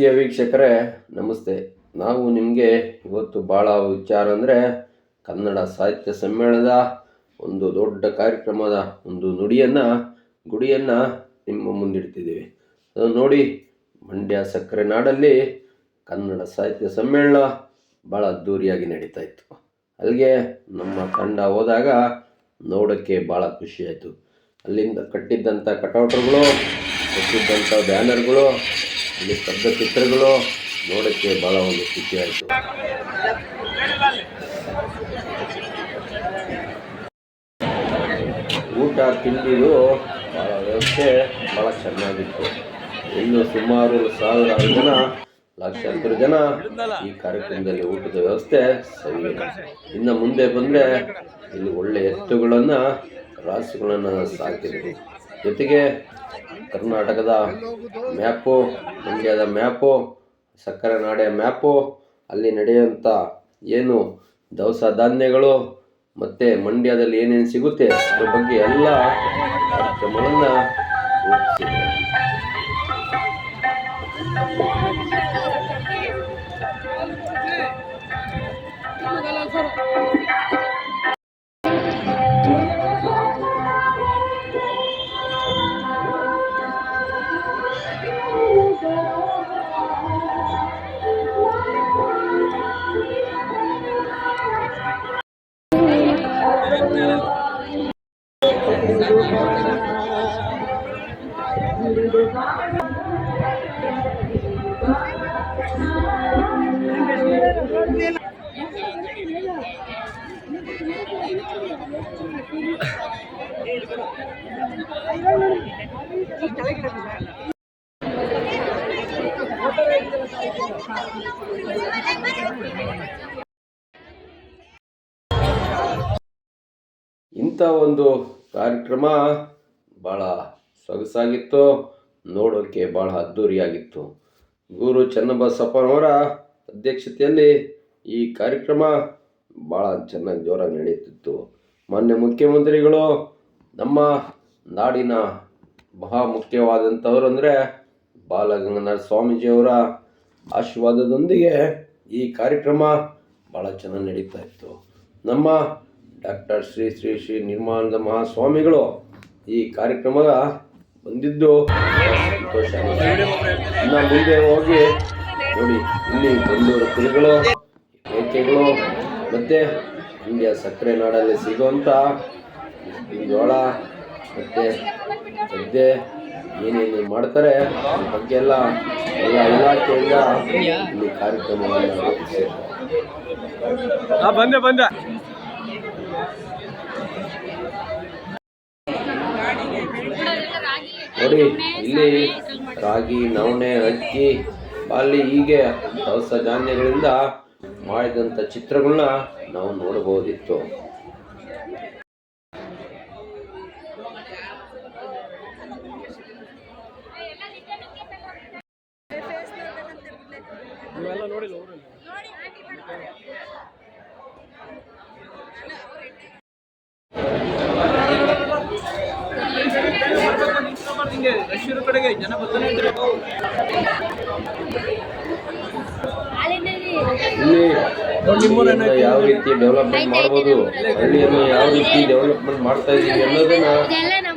ಪ್ರೀತಿಯ ವೀಕ್ಷಕರೇ, ನಮಸ್ತೆ. ನಾವು ನಿಮಗೆ ಇವತ್ತು ಭಾಳ ವಿಚಾರ ಅಂದರೆ ಕನ್ನಡ ಸಾಹಿತ್ಯ ಸಮ್ಮೇಳನದ ಒಂದು ದೊಡ್ಡ ಕಾರ್ಯಕ್ರಮದ ಒಂದು ನುಡಿಯನ್ನು, ಗುಡಿಯನ್ನು ನಿಮ್ಮ ಮುಂದಿಡ್ತಿದ್ದೀವಿ. ಅದು ನೋಡಿ, ಮಂಡ್ಯ ಸಕ್ಕರೆ ನಾಡಲ್ಲಿ ಕನ್ನಡ ಸಾಹಿತ್ಯ ಸಮ್ಮೇಳನ ಭಾಳ ಅದ್ಧೂರಿಯಾಗಿ ನಡೀತಾ ಇತ್ತು. ಅಲ್ಲಿಗೆ ನಮ್ಮ ತಂಡ ಹೋದಾಗ ನೋಡೋಕ್ಕೆ ಭಾಳ ಖುಷಿಯಾಯಿತು ಅಲ್ಲಿಂದ ಕಟ್ಟಿದ್ದಂಥ ಕಟೌಟ್ಗಳು ಕಟ್ಟಿದ್ದಂಥ ಬ್ಯಾನರ್ಗಳು ಅಲ್ಲಿ ಸ್ತಬ್ಧ ಚಿತ್ರಗಳು ನೋಡೋಕ್ಕೆ ಭಾಳ ಒಂದು ಖುಷಿ ಊಟ ತಿಂಡಿದು ಭಾಳ ವ್ಯವಸ್ಥೆ ಭಾಳ ಚೆನ್ನಾಗಿತ್ತು. ಇನ್ನು ಸುಮಾರು ಸಾವಿರಾರು ಜನ, ಲಕ್ಷಾಂತರ ಜನ ಈ ಕಾರ್ಯಕ್ರಮದಲ್ಲಿ ಊಟದ ವ್ಯವಸ್ಥೆ ಸರಿ ಇನ್ನು ಮುಂದೆ ಬಂದರೆ ಇಲ್ಲಿ ಒಳ್ಳೆ ಎತ್ತುಗಳನ್ನು, ರಾಸುಗಳನ್ನು ಸಾಕಿದ್ವಿ ಜೊತೆಗೆ ಕರ್ನಾಟಕದ ಮ್ಯಾಪು, ಮಂಡ್ಯದ ಮ್ಯಾಪು, ಸಕ್ಕರೆ ನಾಡೆ ಮ್ಯಾಪು, ಅಲ್ಲಿ ನಡೆಯುವಂಥ ಏನು ದವಸ ಧಾನ್ಯಗಳು ಮತ್ತು ಮಂಡ್ಯದಲ್ಲಿ ಏನೇನು ಸಿಗುತ್ತೆ ಅದ್ರ ಬಗ್ಗೆ ಎಲ್ಲ ಕಾರ್ಯಕ್ರಮಗಳನ್ನು ಇಂಥ ಒಂದು ಕಾರ್ಯಕ್ರಮ ಭಾಳ ಸೊಗಸಾಗಿತ್ತು ನೋಡೋಕ್ಕೆ ಭಾಳ ಅದ್ಧೂರಿಯಾಗಿತ್ತು ಗುರು ಚನ್ನಬಸಪ್ಪನವರ ಅಧ್ಯಕ್ಷತೆಯಲ್ಲಿ ಈ ಕಾರ್ಯಕ್ರಮ ಭಾಳ ಚೆನ್ನಾಗಿ ಜೋರಾಗಿ ನಡೆಯುತ್ತಿತ್ತು. ಮಾನ್ಯ ಮುಖ್ಯಮಂತ್ರಿಗಳು, ನಮ್ಮ ನಾಡಿನ ಮಹಾ ಮುಖ್ಯವಾದಂಥವ್ರು ಅಂದರೆ ಬಾಲಗಂಗಾಧರ ಸ್ವಾಮೀಜಿಯವರ ಆಶೀರ್ವಾದದೊಂದಿಗೆ ಈ ಕಾರ್ಯಕ್ರಮ ಭಾಳ ಚೆನ್ನಾಗಿ ನಡೀತಾ ಇತ್ತು. ನಮ್ಮ ಡಾಕ್ಟರ್ ಶ್ರೀ ಶ್ರೀ ಶ್ರೀ ನಿರ್ಮಾನಂದ ಮಹಾಸ್ವಾಮಿಗಳು ಈ ಕಾರ್ಯಕ್ರಮದ ಬಂದಿದ್ದು ಸಂತೋಷ. ಇನ್ನು ಮುಂದೆ ಹೋಗಿ ನೋಡಿ, ಇಲ್ಲಿ ಬಂದೂರು ಕುರಿಗಳು ಮೇಕೆಗಳು ಮತ್ತು ಇಂಡಿಯಾ ಸಕ್ಕರೆ ನಾಡಲ್ಲಿ ಸಿಗುವಂಥ ಜೋಳ ಮತ್ತು ಗದ್ದೆ ಏನೇನು ಮಾಡ್ತಾರೆ, ಅದ್ರ ಬಗ್ಗೆ ಎಲ್ಲ ಎಲ್ಲ ಇಲಾಖೆಯಿಂದ ಇಲ್ಲಿ ಕಾರ್ಯಕ್ರಮವನ್ನು ಬಂದೆ ಬಂದೆ. ನೋಡಿ ಇಲ್ಲಿ ರಾಗಿ ನವಣೆ ಅಕ್ಕಿ ಬಾಲಿ ಹೀಗೆ ದವಸ ಧಾನ್ಯಗಳಿಂದ ಮಾಡಿದಂಥ ಚಿತ್ರಗಳನ್ನ ನಾವು ನೋಡಬಹುದಿತ್ತು. ನೋಡಿಲ್ಲ ಹಿಂಗೆ ರಶ್ಯರ ಕಡೆಗೆ ಜನ ಬರ್ತಾನೆ ಇಲ್ಲಿ ಯಾವ ರೀತಿ ಡೆವಲಪ್ಮೆಂಟ್ ಮಾಡ್ಬೋದು ಹಳ್ಳಿಯನ್ನು ಯಾವ ರೀತಿ ಡೆವಲಪ್ಮೆಂಟ್ ಮಾಡ್ತಾ ಇದೀವಿ ಅನ್ನೋದನ್ನ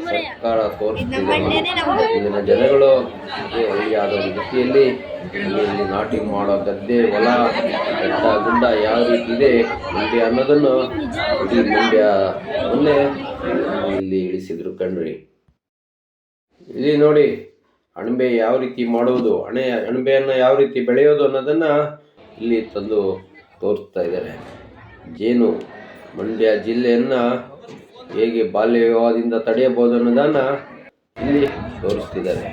ಸರ್ಕಾರ ತೋರಿಸ್ತಿದೆ ಇಲ್ಲಿನ ಜನಗಳು ಹಳ್ಳಿಯಾದ ರೀತಿಯಲ್ಲಿ ಇಲ್ಲಿ ನಾಟಿ ಮಾಡೋ ಗದ್ದೆ, ಹೊಲ, ಬೆಟ್ಟ, ಗುಡ್ಡ ಯಾವ ರೀತಿ ಇದೆ ಮಂಡ್ಯ ಅನ್ನೋದನ್ನು ಇಡೀ ಮಂಡ್ಯ ಇಲ್ಲಿ ಇಳಿಸಿದ್ರು ಕಣ್ರಿ. ಇಲ್ಲಿ ನೋಡಿ, ಅಣಬೆ ಯಾವ ರೀತಿ ಮಾಡುವುದು ಹಣೆ ಅಣಬೆಯನ್ನು ಯಾವ ರೀತಿ ಬೆಳೆಯೋದು ಅನ್ನೋದನ್ನು ಇಲ್ಲಿ ತಂದು ತೋರಿಸ್ತಾ ಇದ್ದಾರೆ. ಜೇನು ಮಂಡ್ಯ ಜಿಲ್ಲೆಯನ್ನು ಹೇಗೆ ಬಾಲ್ಯ ವಿವಾಹದಿಂದ ತಡೆಯಬಹುದು ಅನ್ನೋದನ್ನು ಇಲ್ಲಿ ತೋರಿಸ್ತಿದ್ದಾರೆ.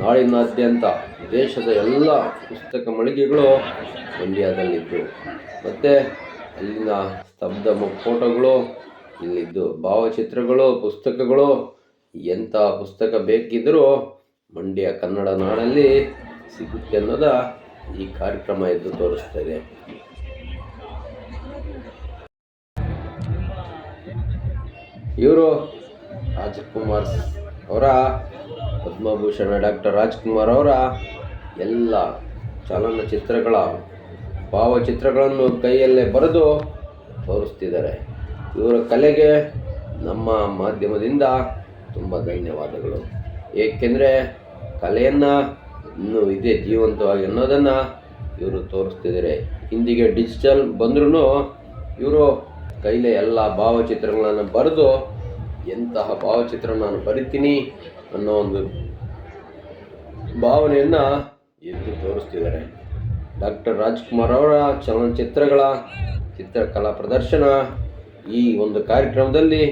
ನಾಡಿನಾದ್ಯಂತ ದೇಶದ ಎಲ್ಲ ಪುಸ್ತಕ ಮಳಿಗೆಗಳು ಮಂಡ್ಯದಲ್ಲಿದ್ದು, ಮತ್ತು ಅಲ್ಲಿನ ಸ್ತಬ್ಧ ಫೋಟೋಗಳು ಇಲ್ಲಿದ್ದು, ಭಾವಚಿತ್ರಗಳು, ಪುಸ್ತಕಗಳು ಎಂಥ ಪುಸ್ತಕ ಬೇಕಿದ್ದರೂ ಮಂಡ್ಯ ಕನ್ನಡ ನಾಡಲ್ಲಿ ಸಿಗುತ್ತೆ ಅನ್ನೋದ ಈ ಕಾರ್ಯಕ್ರಮ ಎದ್ದು ತೋರಿಸ್ತಾ ಇವರು ರಾಜ್ಕುಮಾರ್ ಅವರ, ಪದ್ಮಭೂಷಣ ಡಾಕ್ಟರ್ ರಾಜ್ಕುಮಾರ್ ಅವರ ಎಲ್ಲ ಚಲನಚಿತ್ರಗಳ ಭಾವಚಿತ್ರಗಳನ್ನು ಕೈಯಲ್ಲೇ ಬರೆದು ತೋರಿಸ್ತಿದ್ದಾರೆ. ಇವರ ಕಲೆಗೆ ನಮ್ಮ ಮಾಧ್ಯಮದಿಂದ ತುಂಬ ಧನ್ಯವಾದಗಳು. ಏಕೆಂದರೆ ಕಲೆಯನ್ನು ಇನ್ನೂ ಇದೆ ಜೀವಂತವಾಗಿ ಅನ್ನೋದನ್ನು ಇವರು ತೋರಿಸ್ತಿದ್ದಾರೆ ಹಿಂದಿಗೆ ಡಿಜಿಟಲ್ ಬಂದ್ರೂ ಇವರು ಕೈಲೆ ಎಲ್ಲ ಭಾವಚಿತ್ರಗಳನ್ನು ಬರೆದು ಎಂತಹ ಭಾವಚಿತ್ರ ನಾನು ಬರಿತೀನಿ ಅನ್ನೋ ಒಂದು ಭಾವನೆಯನ್ನು ಎದ್ದು ತೋರಿಸ್ತಿದ್ದಾರೆ ಡಾಕ್ಟರ್ ರಾಜ್ಕುಮಾರ್ ಅವರ ಚಲನಚಿತ್ರಗಳ ಚಿತ್ರಕಲಾ ಪ್ರದರ್ಶನ ಈ ಒಂದು ಕಾರ್ಯಕ್ರಮದಲ್ಲಿ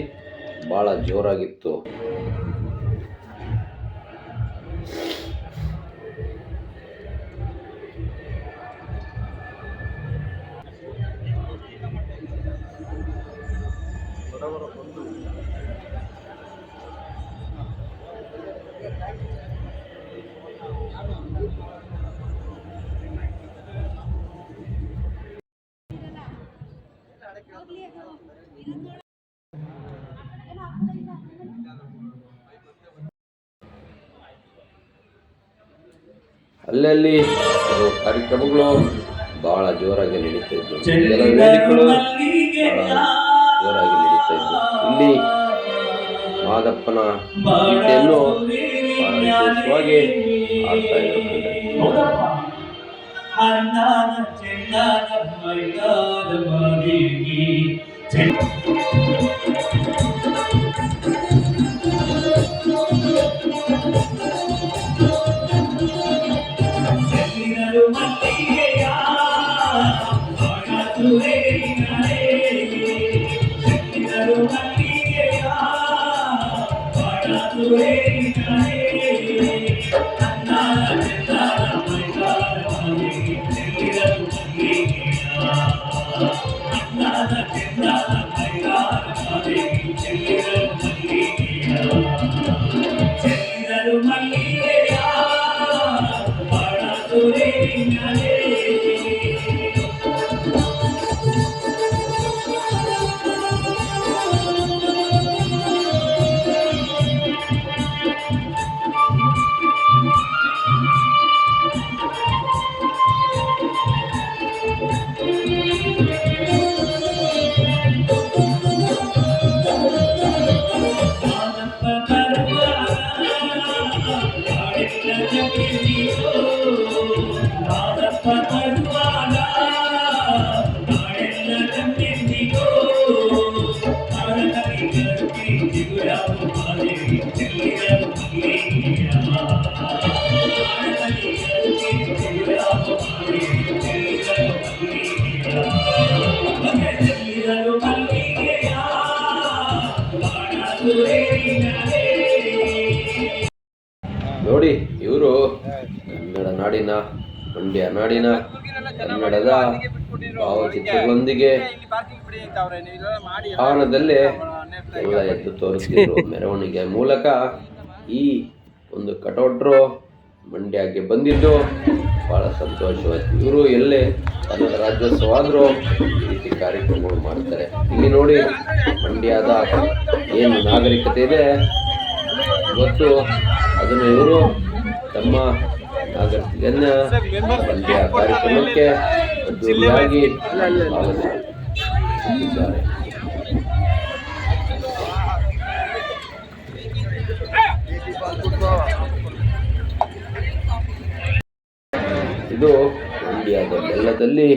ಭಾಳ ಜೋರಾಗಿತ್ತು. ಅಲ್ಲಲ್ಲಿ ಕೆಲವು ಕಾರ್ಯಕ್ರಮಗಳು ಬಹಳ ಜೋರಾಗಿ ನಡೀತಾ ಇದ್ದವು ಕೆಲವು ವೇದಿಕೆಗಳು ಬಹಳ ಜೋರಾಗಿ ನಡೀತಾ ಇದ್ವು ಇಲ್ಲಿ ಮಾದಪ್ಪನ ಗೀತೆಯನ್ನು ವಿಶೇಷವಾಗಿ ಆಡ್ತಾ ಇದ್ರು ನೀವು ಕನ್ನಡದ ಮಾಡಿ ಆನದಲ್ಲಿ ಎಲ್ಲ ಎದ್ದು ತೋರಿಸಿದ್ರು ಮೆರವಣಿಗೆ ಮೂಲಕ ಈ ಒಂದು ಕಟೌಟ್ರು ಮಂಡ್ಯಕ್ಕೆ ಬಂದಿದ್ದು ಬಹಳ ಸಂತೋಷವಾಯಿತು. ಇವರು ಎಲ್ಲೇ ಕನ್ನಡ ರಾಜ್ಯೋತ್ಸವಾದರೂ ಈ ರೀತಿ ಕಾರ್ಯಕ್ರಮಗಳು ಮಾಡ್ತಾರೆ. ಇಲ್ಲಿ ನೋಡಿ ಮಂಡ್ಯದ ಏನು ನಾಗರಿಕತೆ ಇದೆ. ಇವತ್ತು ಅದನ್ನು ಇವರು ತಮ್ಮ ನಾಗರಿಕತೆಯನ್ನು ಆ ಕಾರ್ಯಕ್ರಮಕ್ಕೆ ಇದು ಇಂಡಿಯಾದಲ್ಲೆಲ್ಲದಲ್ಲಿ.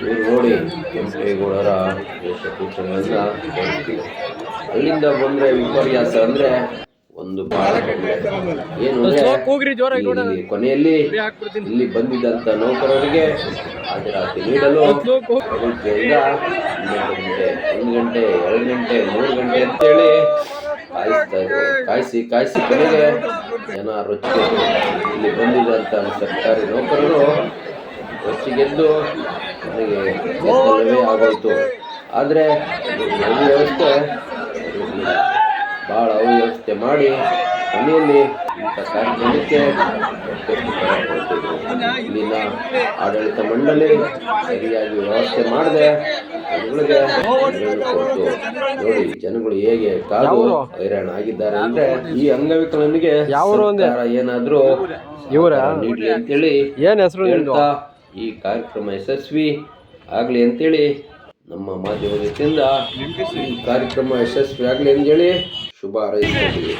ಇವ್ರು ನೋಡಿ ಕೆಂಪೇಗೌಡರ ವೇಷಭೂಷಣಗಳನ್ನ ಅಲ್ಲಿಂದ ಬಂದ್ರೆ ವಿಪರ್ಯಾಸ ಅಂದ್ರೆ ಒಂದು. ಏನು ಕೊನೆಯಲ್ಲಿ ಇಲ್ಲಿ ಬಂದಿದ್ದಂತ ನೌಕರರಿಗೆ ಹಾಜರಾತಿ ನೀಡಲು ಬೆಳಿಗ್ಗೆಯಿಂದ ಹನ್ನೆರಡು ಗಂಟೆ ಒಂದು ಗಂಟೆ ಎರಡು ಗಂಟೆ ಮೂರು ಗಂಟೆ ಅಂತೇಳಿ ಕಾಯಿಸ್ತಾ ಇದ್ರು ಕಾಯಿಸಿ ಕಾಯಿಸಿ ಕೊನೆಗೆ ಜನ ರೊಚ್ಚಿಗೆ ಇಲ್ಲಿ ಬಂದಿದ್ದಂಥ ಸರ್ಕಾರಿ ನೌಕರರು ರೊಚ್ಚಿಗೆದ್ದು ನನಗೆ ಆಗೋಯ್ತು. ಆದರೆ ವ್ಯವಸ್ಥೆ ಭಾಳ ಅವ್ಯವಸ್ಥೆ ಮಾಡಿ ಮನೆಯಲ್ಲಿ ಇಂಥ ಕಾರ್ಯಕ್ರಮಕ್ಕೆ. ಇಲ್ಲಿನ ಆಡಳಿತ ಮಂಡಳಿ ಸರಿಯಾಗಿ ವ್ಯವಸ್ಥೆ ಮಾಡಿದೆ. ಜನಗಳಿಗೆ ಕೊಟ್ಟು ನೋಡಿ ಜನಗಳು ಹೇಗೆ ಕಾದು ಹೈರಾಣ ಆಗಿದ್ದಾರೆ ಅಂದ್ರೆ ಈ ಅಂಗವಿಕಲನಿಗೆ ಏನಾದ್ರೂ ಇವರ? ನೀಡಲಿ ಅಂತೇಳಿ ಏನ್ ಹೆಸರು ಈ ಕಾರ್ಯಕ್ರಮ ಯಶಸ್ವಿ ಆಗ್ಲಿ ಅಂತೇಳಿ ನಮ್ಮ ಮಾಧ್ಯಮದಿಂದ ಈ ಕಾರ್ಯಕ್ರಮ ಯಶಸ್ವಿ ಆಗ್ಲಿ ಅಂತೇಳಿ ಶುಭ ಹಾರೈಸ್ತೀವಿ